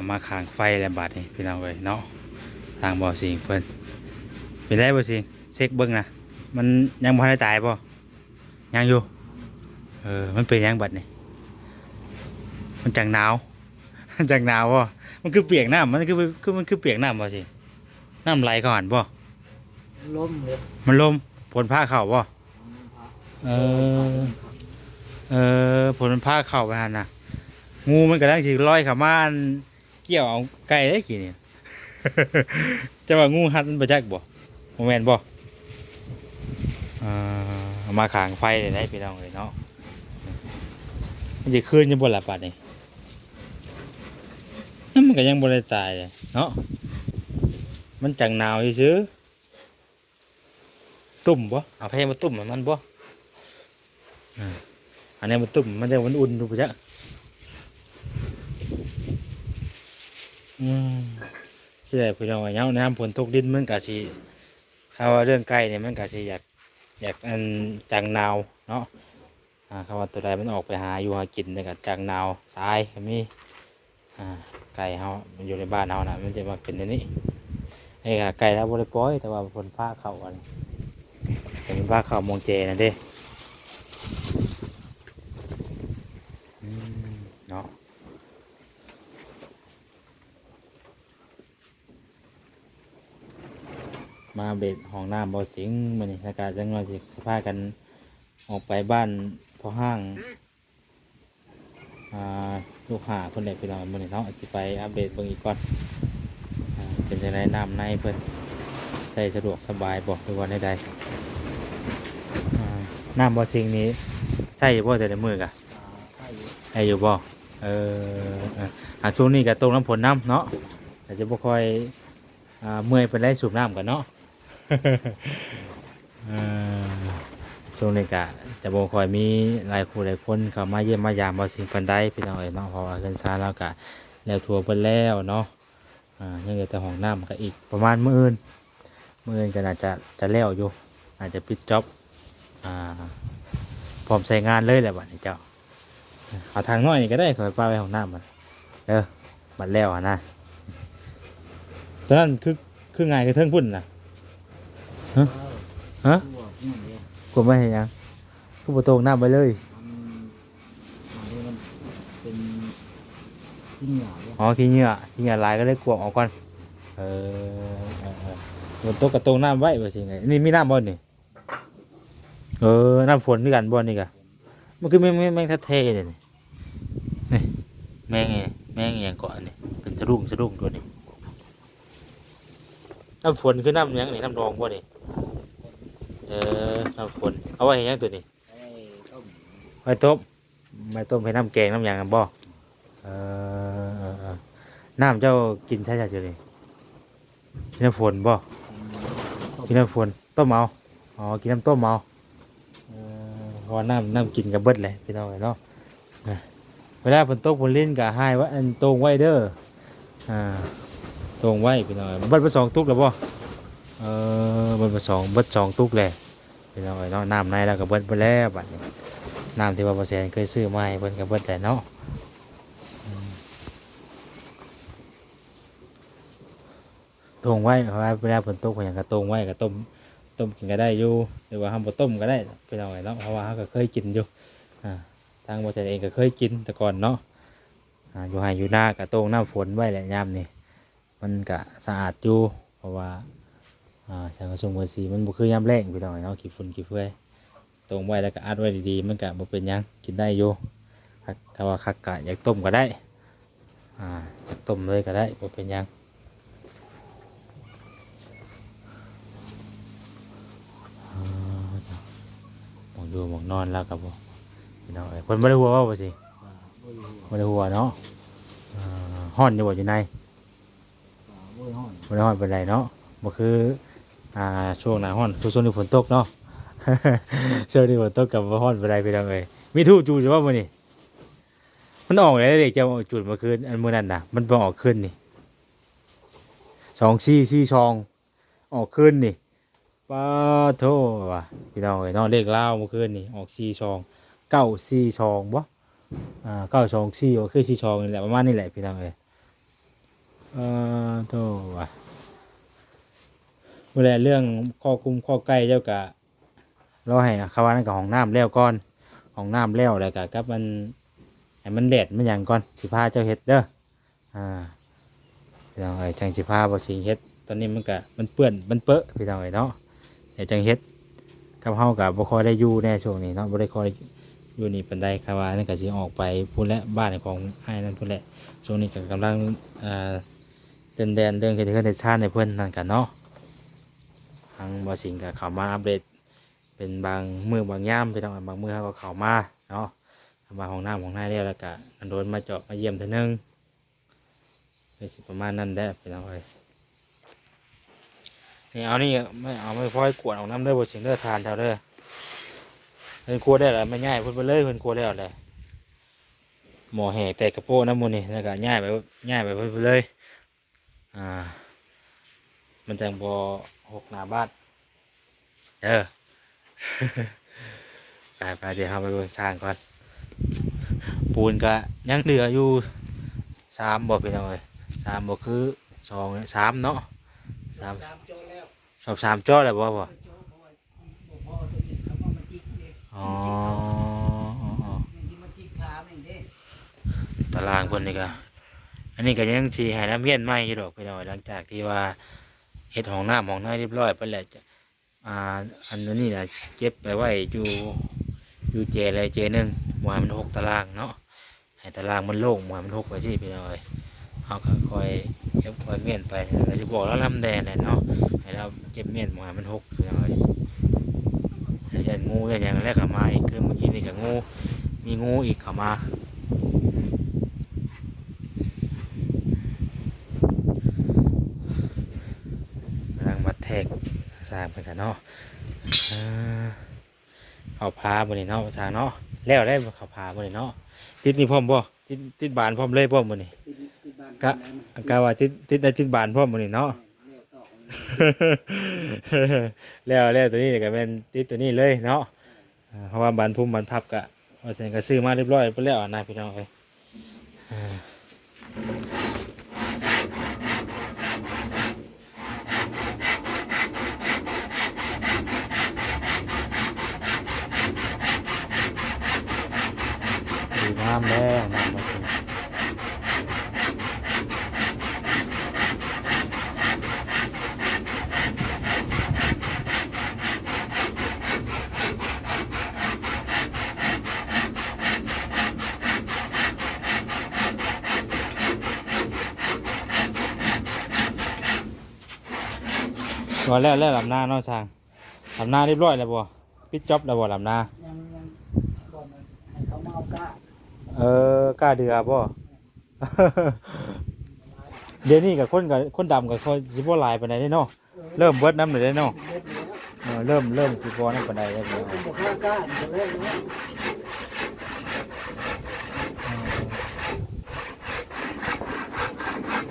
เอามาขางไฟแล้วบาดนี่พี่น้องเอ้ยเนาะทางบ่อสิงเพิ่นเป็นไรบ่สิงเช็คเบิ่งนะมันยังบ่ทันได้ตายบ่ยังอยู่เออมันเป็นหยังบัดนี่มันจังหนาวมันจังหนาวบ่มันคือเปียกน้ำมันคือคือมันคือเปียกน้ำบ่สิน้ำไหลก่อนบ่ล้มเลยมันลมผลผ้าเข่าบ่เออเออผลมันผ้าเข่าไปหันน่ะงูมันกำลังสิลอยเข้ามาอันเกี่ยวเอาไก่ได้กี่เนี่ยจะว่างูหัดมันไปจักบ่โมแมนบ่เอ่มาขางไฟเลยได้พี่น้องเลยเนาะมันจะคืนยังบ่หลับปัดนี่นั่นมันก็ยังบ่ได้ตายเลยเนาะมันจังหนาวซื่อตุ่มบ่เอาแพมาตุ่มมันบ่อ่าอันนี้มันตุ่มมันจะมันอุ่นดูไปจัก อืมที่ไหนพี่น้องว่าเนาะน้ำฝนตกดินมันก็สิเขาว่าเรื่องไก่เนี่ยมันก็สิอยากอยากอันจังหนาวเนาะอ่าเขาว่าตัวใดมันออกไปหาอยู่หากินเนี่ยก็จังหนาวตายก็มีอ่าไก่เฮามันอยู่ในบ้านเฮานะมันจะมาเป็นอย่างนี้ไอ้ก็ไก่แล้วบ่ได้ปล่อย แต่ว่าฝนฟ้าเข้าอันแต่มันฟ้าเข้ามองเจนั่นเด้เนาะ มาเบ็ดห้องน้ำบ่อสิงมื้อนี้อากาศจังว่าสิพากันออกไปบ้านพ่อห้างอ่าลูกหาเพิ่นได้ไปนอนมื้อนี้เนาะสิไปอัปเดตเบิ่งอีกก่อนเป็นจังไดน้ำในเพิ่นใช้สะดวกสบายบ่หรือว่าใดๆอ่าน้ำบ่อสิงนี้ใช่อยู่บ่แต่ในมือกะใช่อยู่บ่เออเอออ่าช่วงนี้ก็ตรงน้ำฝนน้ำเนาะแต่จะบ่ค่อยอ่าเมื่อยเป็นได้สูบน้ำกันเนาะ ช่วงนี้กะจะบ่ค่อยมีหลายคู่หลายคนเข้ามาเยี่ยมมายามบ่สิ่งปันใดพี่น้องเอ้ยเนาะเพราะว่าเงินซาแล้วกะแล้วทัวร์เพิ่นแล้วเนาะอ่ายังเหลือแต่ห้องน้ำก็อีกประมาณมื้ออื่นมื้ออื่นก็น่าจะจะแล้วอยู่ อาจจะปิดจ็อบอ่าพร้อมใช้งานเลยแหละบัดนี้เจ้าเอาทางน้อยก็ได้ขอไปป้าไว้ห้องน้ำมันเออบัดแล้วอะนะตอนนั้นคือคือไงคือเทิงพุ่นน่ะ ฮะฮะตัวนี่เลยกดไม่เห็นยังคือประตูน้ำไปเลยมันมันเป็นจริงเหรอเนี่ยอ๋อขี้เหงื่อขี้เหงื่อลายก็เลยกวงออกก่อนเออเออเอนโต๊ะกระตรงน้ำไว้บ่สิไงนี่มีน้ำบ่นี่เออน้ำฝนด้วยกันบ่นี่กะมันคือแมงแมงแมงทะเทเลยนี่นี่แมงไงแมงอย่างเกาะนี่เป็นสะดุ้งสะดุ้งตัวนี้น้ำฝนคือน้ำยังนี่น้ำรองบ่นี่ เออน้ำฝนเอาไว้ให้หยังตัวนี้ไอ้ต้มไว้ต้มไว้ต้มให้น้ำแกงน้ำหยางกันบ่เออเออเออน้ำเจ้ากินใช่ใช่เดี๋ยวนี้กินน้ำฝนบ่ต้มกินน้ำฝนต้มเอาอ๋อกินน้ำต้มเอาเออเพราะว่าน้ำน้ำกินกับเบิดเลยพี่น้องเอ้ยเนาะอะเวลาฝนตกฝนลิ้นกะให้ว่าอันตรงไว้เด้ออ่าตรงไว้พี่น้องเอ้ยเบิดไปสองตุกแล้วบ่ เออเบิดสองเบิดสองตุกเลยพี่น้องเอ้ยเนาะน้ำในแล้วก็เบิดไปแล้วบัดนี้น้ำที่ว่าเปอร์เซ็นเคยซื้อมาให้เพิ่นกับเบิดแต่เนาะตรงไว้เพราะว่าเวลาฝนตกก็อย่างก็ตรงไว้ก็ต้มต้มกินก็ได้อยู่หรือว่าทำบ่ต้มก็ได้ไปหน่อยเนาะเพราะว่าเขาก็เคยกินอยู่อ่าทางบริษัทเองก็เคยกินแต่ก่อนเนาะอ่าอยู่ไห้อยู่หน้าก็ตรงน้ำฝนไว้แหละยามนี่มันก็สะอาดอยู่เพราะว่า อ่าสังกะสงเบอร์สีมันบ่คือยามแรงไปหน่อยเนาะขี้ฝุ่นขี้เฟือยตรงไว้แล้วก็อัดไว้ดีๆมันก็บ่เป็นหยังกินได้อยู่คักถ้าว่าคักกะอยากต้มก็ได้อ่าอยากต้มเลยก็ได้บ่เป็นหยังมองอยู่หมองนอนแล้วก็บ่พี่น้องเอ้ยเพิ่นบ่ได้หัวว่าบ่สิปลาบุยหัวบ่ได้หัวเนาะอ่าฮ้อนอยู่บ่อยู่ในปลาบุยห่อนบ่ได้ฮ้อนปานใดเนาะบ่คือ อ่าช่วงหน้าฮ้อนช่วงนี้ฝนตกเนาะช่วงนี้ฝนตกกับบ่ฮ้อนปานใดพี่น้องเอ้ยมีทูบจูอยู่บ่มื้อนี้มันออกเลยเด็กจะจุดมาคืนอันมื่อนั้นนะมันบ่ออกขึ้นนี่สองซี่ซี่ชองออกขึ้นนี่ป้าโทว่ะพี่น้องเอ้ยน้องเลขเล่าเมื่อคืนนี่ออกซี่ชองเก้าซี่ชองบ่อ่าเก้าชองซี่ก็คือซี่ชองนี่แหละประมาณนี้แหละพี่น้องเอ้ยเออโธ่ว่ะ เวลาเรื่องข้อคุมข้อใกล้เจ้ากะเราให้เขาว่านั่นกับห้องน้ำแล้วก่อนห้องน้ำแล้วแล้วกะกับมันให้มันแดดมันหยังก่อนสิพาเจ้าเฮ็ดเด้ออ่าพี่น้องเอ้จังสิพาบ่สิเฮ็ดตอนนี้มันกะมันเปื้อนมันเปอะพี่น้องเอ้เนาะเดี๋ยวจังเฮ็ดกับเฮากะบ่ค่อยได้อยู่แน่ช่วงนี้เนาะบ่ได้ค่อยอยู่นี่ปานใดครับว่านั่นก็สิออกไปพุ่นและบ้านของอ้ายนั่นพุ่นแหละช่วงนี้ก็กำลังอ่าเดินแดนเรื่องเกี่ยวกับเดชาติในเพื่อนนั่นกันเนาะ ทางบอสิงกับเขามาอัปเดตเป็นบางมือบางย่ามเป็นบางมือเขาก็เขามาเนาะมาของน้ำของหน้าเรียกแล้วก็อันโดนมาเจาะมาเยี่ยมเท่านึงเป็นสิประมาณนั้นได้เป็นเอาไปนี่เอานี่ไม่เอาไม่พ่อยกวดออกน้ำเด้อบอสิงเด้อทานเท่าเด้อเพิ่นกลัวได้หรอไม่ง่ายเพิ่นไปเลยเพิ่นกลัวได้หรอเลยหมอแห่แต่กระโปงน้ำมันนี่แล้วก็ง่ายไปง่ายไปไปเลยอ่ามันจังบอ หกหนาบ้าน เออ ไปไปเดี๋ยวเราไปเบิ่งสร้างก่อน ปูนก็ยังเหลืออยู่สามบ่เป็นเอาเลยสามบ่คือสองสามเนาะสามสามโจแล้วสอบสามจ้อเลยบ่บ่โจเพราะว่าบ่พอตัวนี้คำว่ามันจิกเด้อ๋ออ๋ออ๋อมันจิกมันจิกขาแม่งเด้ตารางคนนี่ก็อันนี้ก็ยังสีหายน้ำเมียนไหมอยู่ดอกไปหน่อยหลังจากที่ว่า เห็ดของหน้าของหน้าเรียบร้อยไปแล้วจะอ่าอันนี้นะเก็บไปไว้อยู่อยู่เจอะไรเจหนึ่งหมวยมันหกตารางเนาะให้ตารางมันโล่งหมวยมันหกไปที่ไปหน่อยเขาก็คอยเก็บคอยเมียนไปเราจะบอกแล้วลำแดงเนี่ยเนาะให้เราเก็บเมียนหมวยมันหกไปหน่อยให้ยันงูกันอย่างแรกก็มาอีกคือเมื่อกี้นี่ก็งู มีงูอีกเข้ามา กำลังมาแทก สร้างไปกันเนาะเออเขาพาบนนี้เนาะสร้างเนาะแล้วได้บ่เขาพาบนนี้เนาะติดนี่พร้อมบ่ติดติดบานพร้อมเลยพร้อมบนนี้ติดติดบ้านกะกาว่าติดติดได้ติดบานพร้อมบนนี้เนาะเลี้ยวต่อแล้วแล้วตัวนี้ก็เป็นติดตัวนี้เลยเนาะอ่าเพราะว่าบานพุ่มบานพับกะว่าฉันก็ซื้อมาเรียบร้อยไปแล้วนะพี่น้องเอ้ย น้ำแล้วน้ำมาถึงก่อนแล้วแล้วลำหน้าเนาะช่างลำหน้าเรียบร้อยแล้วบ่ปิดจ็อบแล้วบ่ลำหน้า ยังยังก่อนมันให้เขามาเอาก้า เออ กล้าเดือบ่ เดี๋ยวนี้กับคนกับคนดำกับคนสิบ่หลายไปานใดเด้เนาะเริ่มเบิดน้ำเลยเด้เนาะเล็ดแล้วเออเริ่มเริ่มสิบ่น้ำไปานใดแล้วคุณบอกข้าะ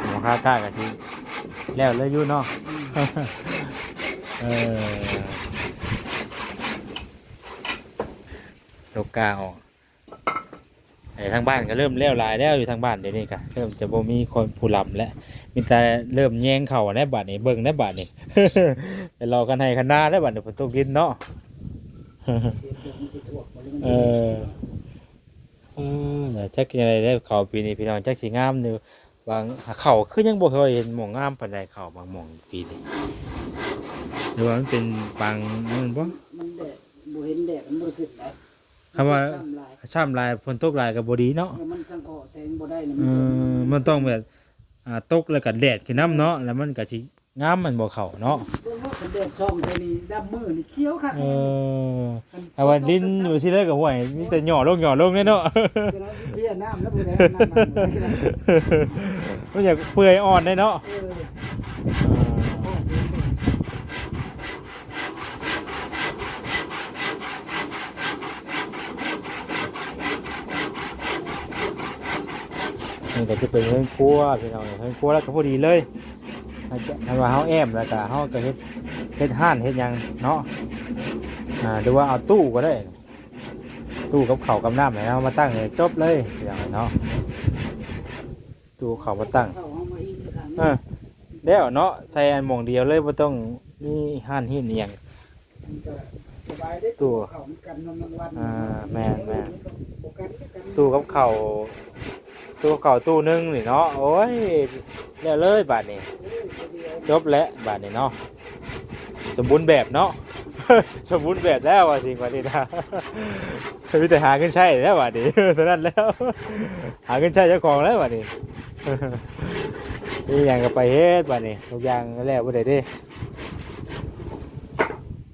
หมอค่ากล้ากับสิแล้วเลยยู่เนาะเออลูกกาออก ทางบ้านก็เริ่มแล้วหลายแล้วอยู่ทางบ้านเดี๋ยวนี้ก็เริ่มจะบ่มีคนผู้ลำแล้วมีแต่เริ่มแย่งเข่าในบัดนี้เบิ่งในบัดนี้ไปรอกันให้คันหน้าได้บัดนี้ฝนตกดินเนาะเดี๋ยวมันจะถ่วงบ่หรือมันเอจะอเออแต่จักยังไงได้เขาปีนี้พี่น้องจักสีงามอยู่บางเขาคือยังบ่เคยเห็นหมองงามปานใดเขาบางหมองปีนี้หรือว่ามันเป็นบางนั่นบ่มันแดดบ่เห็นแดดมันบ่ขึ้นแล้วคำว่าซ้ำลาย ช่ำลายฝนตกลายก็บ่ดีเนาะแล้วมันสังเคราะห์แสงบ่ได้นี่เออมันต้องแบบอ่าตกแล้วก็แดดขึ้นน้ำเนาะแล้วมันก็สิงามมันบ่เข้าเนาะเบิ่งว่าคันแดดช่องใส่นี่ดำมือนี่เขียวคักเออแต่ว่าดินอยู่สิเลยก็ห่วยมีแต่หย่อลงหย่อลงเนี่ยเนาะ เดี๋ยวเราเพี้ยน้ำแล้วบ่ได้น้ำมันบ่ได้นะมันอยากเปื่อยอ่อนได้เนาะ เออ อ่า โอ้โห นี่ก็จะเป็นเรื่องครัวพี่น้องเรื่องครัวแล้วก็พอดีเลยถ้าจะถ้าว่าเฮาแอมแล้วก็เฮาก็เฮ็ดเฮ็ดห้านเฮ็ดหยังเนาะอ่าหรือว่าเอาตู้ก็ได้ ตู้กับข้าวกับน้ำให้เฮามาตั้งเลยจบเลยอย่างเนาะตู้เขามาตั้งเข้าห้องมาอีกในทางเออแล้วเนาะใส่อันหมองเดียวเลยบ่ต้องมีห่านหินอีหยังมันก็สบายได้ตัวเขามันกันนอนกลางวันอ่าแม่นแม่นบ่กันก็กันตู้กับเขาว ตู้กับเขาตู้หนึงนี่เนาะโอ้ยแล้วเลยบาดนี้จบแล้วบาดนี้เนาะสมบูรณ์แบบเนาะสมบูรณ์แบบแล้วว่าสิ่งวันนี้นะมีแต่หาขึ้นใช่แล้วบาดนี้เท่านั้นแล้ว หาขึ้นใช่เจ้าของแล้วบาดนี้นี่อย่างก็ไปเฮ็ดบาดนี้ทุกอย่างแล้วบ่ได้เด้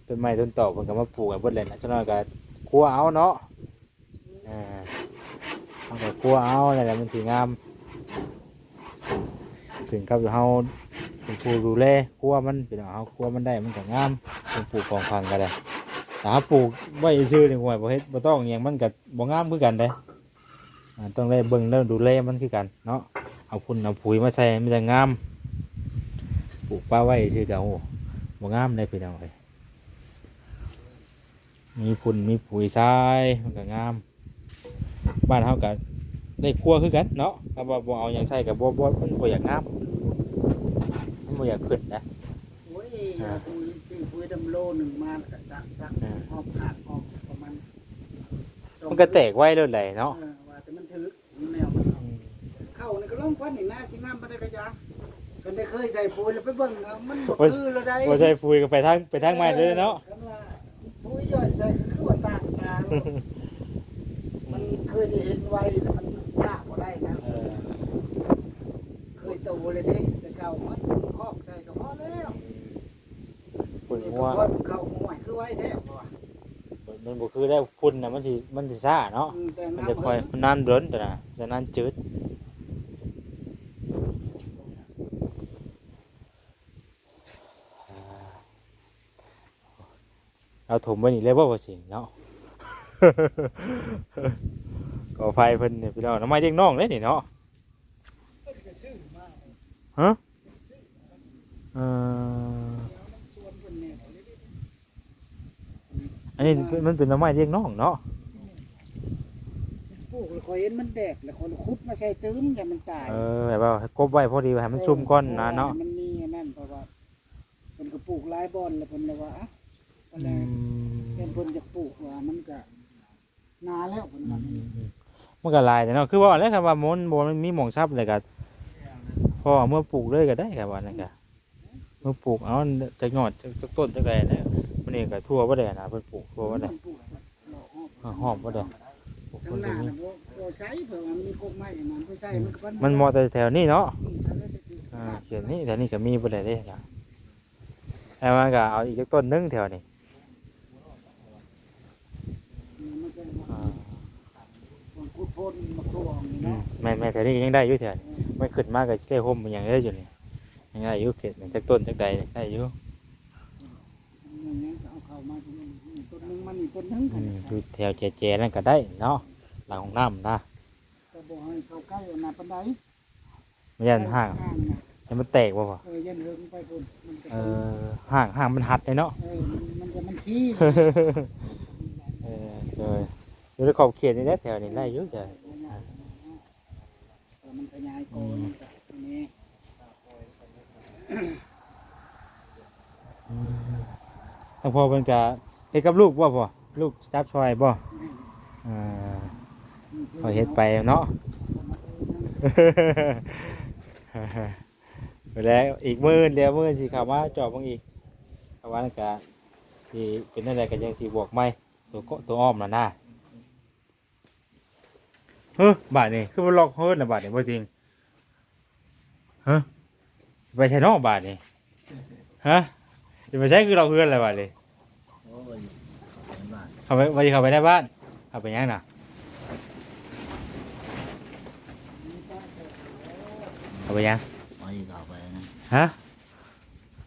ต้นไม้ต้นตอกมันก็มาปลูกกันเบิดเลยนะจังน้อยก็คั่วเอาเนาะอ่า เอาก็คั่วเอาอะไรแหละมันสิงามถึงกับเฮาเป็นผู้ดูแลครัวมันเป็นเอาครัวมันได้มันก็งามเป็นปลูกของพังก็ได้แต่ถ้าปลูกไว้ซื่อนี่ห่วยบ่เฮ็ดบ่ต้องอหย่างมันก็บ่งามคือกันเด้อ่าต้องได้เบิ่งแล้วดูแลมันคือกันเนาะเอาพุ่นเอาปุ๋ยมาใส่มันจะงามปลูกป่าไว้ซื่อก็โอ้บ่งามได้พี่น้องเอ้ยมีพุ่นมีปุ๋ยทรายมันก็งาม บ้านเฮาก็ได้ครัวคือกันเนาะถ้าบ่บ่เอาหยังใส่ก็บ่บ่มันบ่อยากงามมันบ่อยากขึ้นนะโอ้ยเอาปุ๋ยซื้อปุ๋ยดำโลหนึ่งมาแล้วก็ซักซักอ่าออกขาดออกประมาณสองมันก็แตกไว้เลยแหละเนาะเออว่าแต่มันถึกแนวมันเอาเข้านี่ก็ลองควันนี่นะสิงามบ่ได้กระยากันได้เคยใส่ปุ๋ยแล้วไปเบิ่งเอามันบ่คือแล้วได้บ่ใช่ปุ๋ยก็ไปทางไปทางใหม่เลยเนาะคำว่าปุ๋ยย่อยใส่ก็คือว่าตากตาโลดมัน เคยได้เห็นไว้แต่มันซากบ่ได้นะเออเคยโตเลยเด้แต่เก่ามันคอกใส่ก็พอแล้วฝุ่นนี่มัวก็พอเข้ามาใหม่คือไว้แท้บ่ว่ามันบ่คือได้ฝุ่นน่ะมันสิมันสิซ่าเนาะอืมแต่มันน้ำจะค่อยมันนานเดินแต่น่ะจะนานจืดอ่าเอาถมไว้นี่เลยบ่บ่สิเนาะ ก็ไฟเพิ่นเนี่ยพี่น้องน้ำไม้เด็กน้องเลยนี่เนาะเพิ่นก็ซื้อมาฮะเอ่อส่วนเพิ่นเนี่ยเอาเลยเด้อันนี้มันเป็นน้ำไม้เรียกน้องเนาะปลูกแล้วคอยเห็นมันแดกแล้วคนขุดมาใส่ตื้มอย่ามันตาย เออแบบว่ากบไว้พอดีให้มันซุ่มก้อนนะเนาะ มันมีอันนั่นเพราะว่าเพิ่นก็ปลูกหลายบ่อนแล้วเพิ่นเลยว่าอะก็อืแล้วมเพิ่นเพิ่นจะปลูกว่ามันก็นาแล้วเพิ่นอืว่า มอืมอืมมันก็หลายเนาะคือว่าแล้วคำว่ามันบ่มันมีหม่องซับเลยก็พอเอามื่อปลูกเลยก็ได้ครับว่านั่นก็เมื่อปลูกเอาจากยอดจากต้นจากใดนะมันนี่ก็ทั่วบ่ได้นะเพิ่นปลูกทั่วบ่ได้ปลูกแล้วหอมบ่ได้ปลูกข้าเพิ่งนหก็น้ามีน่ะบ่บ่ใช้เพิ่นว่ามันมีกกไม้อันนั้นไปใส่มันก็มันมอแต่แถวนี้เนาะอืมถ้าเราจะถืออ่าเขียนนี่แถวนี้ก็มีบ่ได้เด้จ้ะแล้วมันก็เอาอีกจักต้นหนึงแถวนี้มันก็ อ่า มันขุดโพนมาทั่วนี่อืมเนาะแม่นแม่นแถวนี้ก็ยังได้อยู่แถวนี้มันขึ้นมาก็สิได้ห่มมันหยังได้อยู่นี่ยังได้อยู่เขตมันจักต้นจักใดได้อยู่อย่างนี้ก็เอาเข้ามาตรงนี้นี่ต้นหนึงมันนี่ต้นหนึงอืมอยู่แถวเจๆนั่นก็ได้เนาะหลังของน้ำนะก็บ่ให้เข้าใกล้อันนั้นปานใดไม่ยันห่างห่างน่ะให้มันแตกบ่พอเออยันเฮิงไปพุ่นมันก็เออห่างห่างมันหัดเลยเนาะ เออมันมันจะมันชี้ เออเลย อยู่ในขอบเขตนี่แหละแถวนี้ได้อยู่จ้ะเออมันขยายโกนจากตรงนี้ทั้งพ่อเพิ่นก็เฮ็ดกับลูกบ่พ่อลูกสตาฟซอยบ่อ่าพอเฮ็ดไปเนาะ ไปแล้วอีกมื้อเดียวมื้อสิเข้ามาจอบเบิ่งอีกเพราะว่านั่นก็สิเป็นอะไรก็ยังสิบวกใหม่ตัวโกตัวอ้อมน่ะนะ เฮ้อบาดนี่คือบ่ล็อกเฮิร์นน่ะบาดนี่บ่จริงฮะไปใช้นอกบาดนี่ฮะจะไปใช้คือเราเฮือนอะไรบาดนี่โอ้ยบ้านเข้าไปว่าสิเข้าไปในบ้านเข้าไปยังน่ะเข้าไปยังไปก็ไปนะฮะ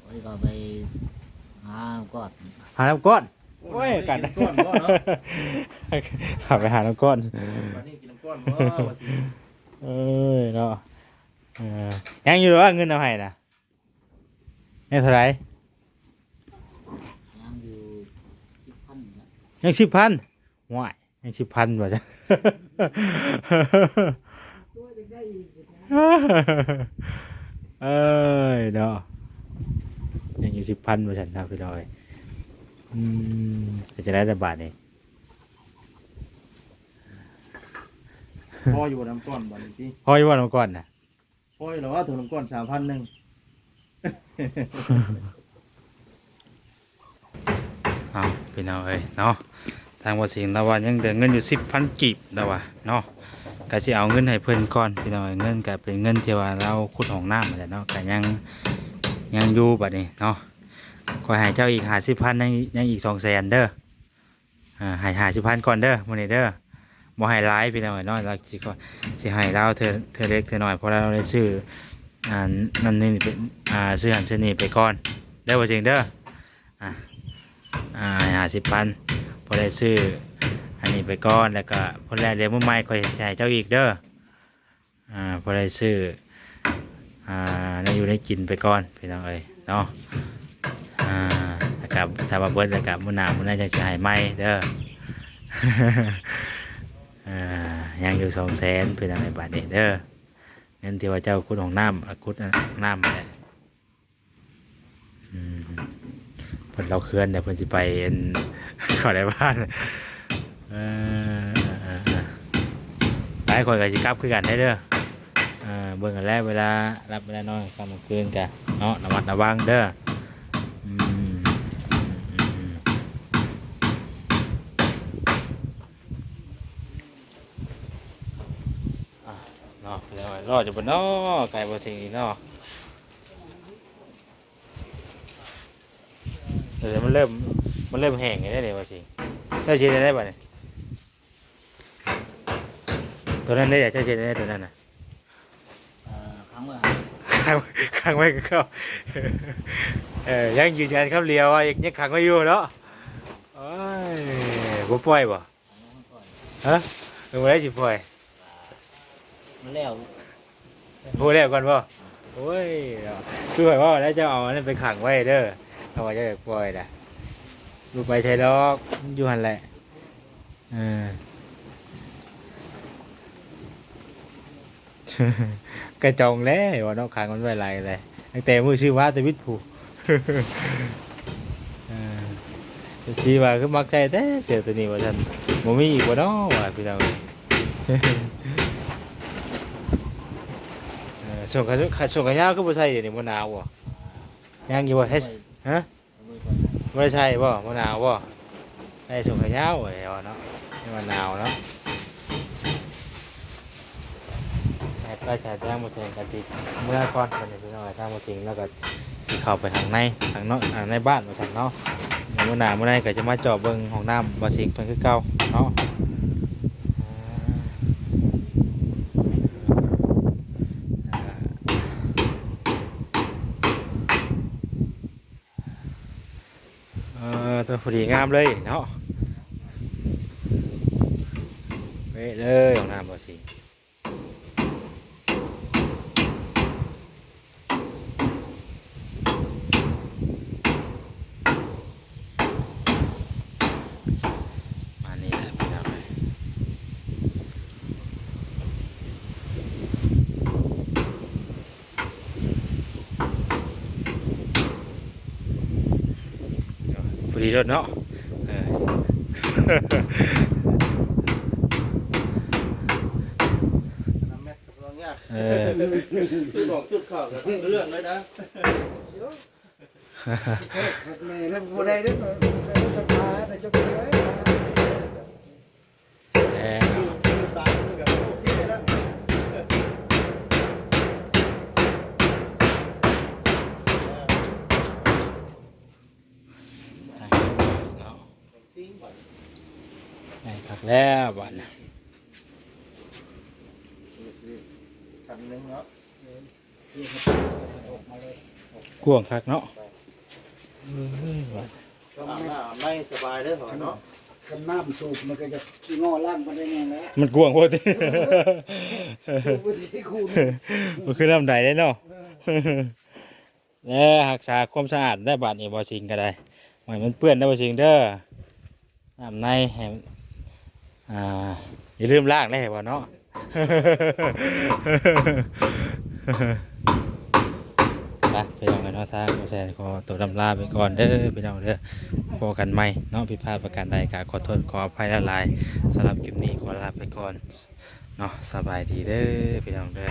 ไปก็ไปหาก้อนหาน้ำก้อนโอ้ยกันก้อนบ่เนาะขับไปหาน้ำก้อนวันนี้ กินน้ำก้อนบ่ว่าสิเอ้ยเนาะเออยังอยู่หรอว่าเงินเอาให้นะนี่เท่าไหรยังอยู่ที่พันนะยังสิบพันว้ายยังสิบพันว่าจ้ะ ตัวจะได้อีกนะเอ้ยเนาะยังอยู่สิบพันเปอร์เซ็นต์ครับพี่น้อยอืมจะได้แต่บาทนี่ พ่ออยู่น้ำก้อนบ่นี่ที่พออยู่ว่าเราก่อนนะพ่ออยู่แล้วว่าถึงน้ำก้อนสามพันหนึ่งเอาพี่น้องเอ้ยเนาะทางวสิงห์เราว่ายังเดือเงินอยู่สิบพันกีบเราว่าเนาะก็สิเอาเงินให้เพิ่นก่อนพี่น้องเอ้ยเงินก็เป็นเงินที่ว่าเราขุดห้องน้ำมาแหล้วเนาะก็ยังยังอยู่บัดนี้เนาะก็ให้เจ้าอีกหาสิบพันยังยังอีกสองแสนเด้ออ่าให้หาสิบพันก่อนเด้อมื้อนี้เด้อ บ่ให้หลายพี่น้องเอ้ยเนาะเราสิก็สิให้เราเธอเธอเล็กเธอน้อยเพราะเราได้ซื้ออ่านั่นนี่เป็นอ่าซื้อหันซื้อนี่ไปก่อนเด้อบ่จริงเด้ออ่าอ่าห้าสิบพันพอได้ซื้ออันนี้ไปก่อนแล้วก็พอแรกเดี๋ยวมื่อไม่ค่อยใช้เจ้าอีกเด้ออ่าพอได้ซื้ออ่าได้อยู่ได้กินไปก่อนพี่น้องเอ้ยเนาะอ่าแล้วกับถ้าว่าเบิดแล้วกับมื้อหน้ามื้อหน้าจะจ่ายใหม่เด้อ ยังอยู่สองแสนพี่น้องไอ้บาทนี้เด้อเงินที่ว่าเจ้าคุดของน้ำอะคุดน้ำมาแหละเพิ่นเราเคลื่อนเดี๋ยเพิ่นสิไปเอ็นเข้บ้านเออเออเออหลายคนก็สิกลับคือกันได้เด้อเออเบิ่งกันแล้วเวลารับเวลานอนกลางคืนกันเนาะระมัดระวังเด้อมอืมอืมอะเนาะเดี๋ยวรอจะบนเนาะไก่บ่สิเนาะเดี๋ยวมันเริ่มมันเริ่มแห้งไงได้เลยว่าสิเจ้าเชนได้ป่ะเนี่ยตัวนั้นได้อยากเจ้าเชนได้ตัวนั้นน่ะเอ่อครั้งเมื่อขังขังไว้ก็เข้าเออยังยืนยันคำเลียวว่ายังยังขังไว้อยู่เนาะโอ้ยบ่ปล่อยบ่ครั้งเมื่อก่อนฮะมึงบ่ได้สิปล่อยมาแล้ว พูดแล้วก่อนบ่โอ้ยคือหมายว่าแล้วจ้าเอาอันนั้นไปขังไว้เด้อถ้าว่าจะปล่อยน่ะบ่ไปใช้ดอกอยู่หันแหละเออกระจองแล้วว่านองขางมันไว้ไรเลยแต่มือชื่อว่าแตวิทย์ผูเออจะชี้ว่าคือมักใจแต่เสียตัวนี้ว่าท่านบ่มีอีกว่าน้อว่าพี่น้อง ส่งกันส่งกันยาวก็บ่ใช่เดี๋ยวนี้บ่หนาวบ่ยังอยู่บ่ให้ฮะมือก่อนบ่ได้ใช่บ่บ่หนาวบ่ใส่ส่งกันยาวไว้เอาเนาะให้มันหนาวเนาะใช่ก็ใช้แจ้งบ่ใช่กันสิเมื่อก่อนมันพี่น้องทางบ่สิงแล้วก็สิเข้าไปทางในทางนอกทางในบ้านว่าซั่นเนาะเมื้อหน้ามื้อใดก็จะมาจาะเบิ่งห้องน้ำบ่สิงเพิ่นคือเก่าเนาะอ่า เออตัวพอดีงามเลยเนาะเว้เลยของน้ำบ่สิมานี่แหละพี่น้องเอ้ยพอ ดีรถเนาะเออน้ำแม็กกับเราเนี่ยเออคือบอกจุดข่าวกับเรื่องเลยนะขัดแม่แล้วบ่ได้เด้อแล้วก็พาได้จบเลย แล้ว ตายกับโอเคแล้ว เนาะ ทิ้งก่อน ได้พัก แล้วบ้านน่ะคันหนึงเนาะกวางคักเนาะก็อาบน้ำไม่สบายเด้อเหรอเนาะกันน้ำสูบมันก็จะขี้งอล่างมันได้แน่แล้วมันกวางโพอดีบ่สิคูณมันคือน้ำใดได้เนาะแล้วรักษาความสะอาดได้บาดนี้บ่สิงก็ได้ไม่ให้มันเปื้อนได้บ่สิงเด้อน้ำในให้มัน อ่าอย่าลืมลากได้บ่เนาะไปไปลองกันเนาะทางโมแซนขอตัวลำลาไปก่อนเด้อไปลองเด้อพบกันใหม่เนาะผิดพลาดประการใดก็ขอโทษขออภัยละลายสำหรับคลิปนี้ขอลาไปก่อนเนาะสบายดีเด้อไปลองเด้อ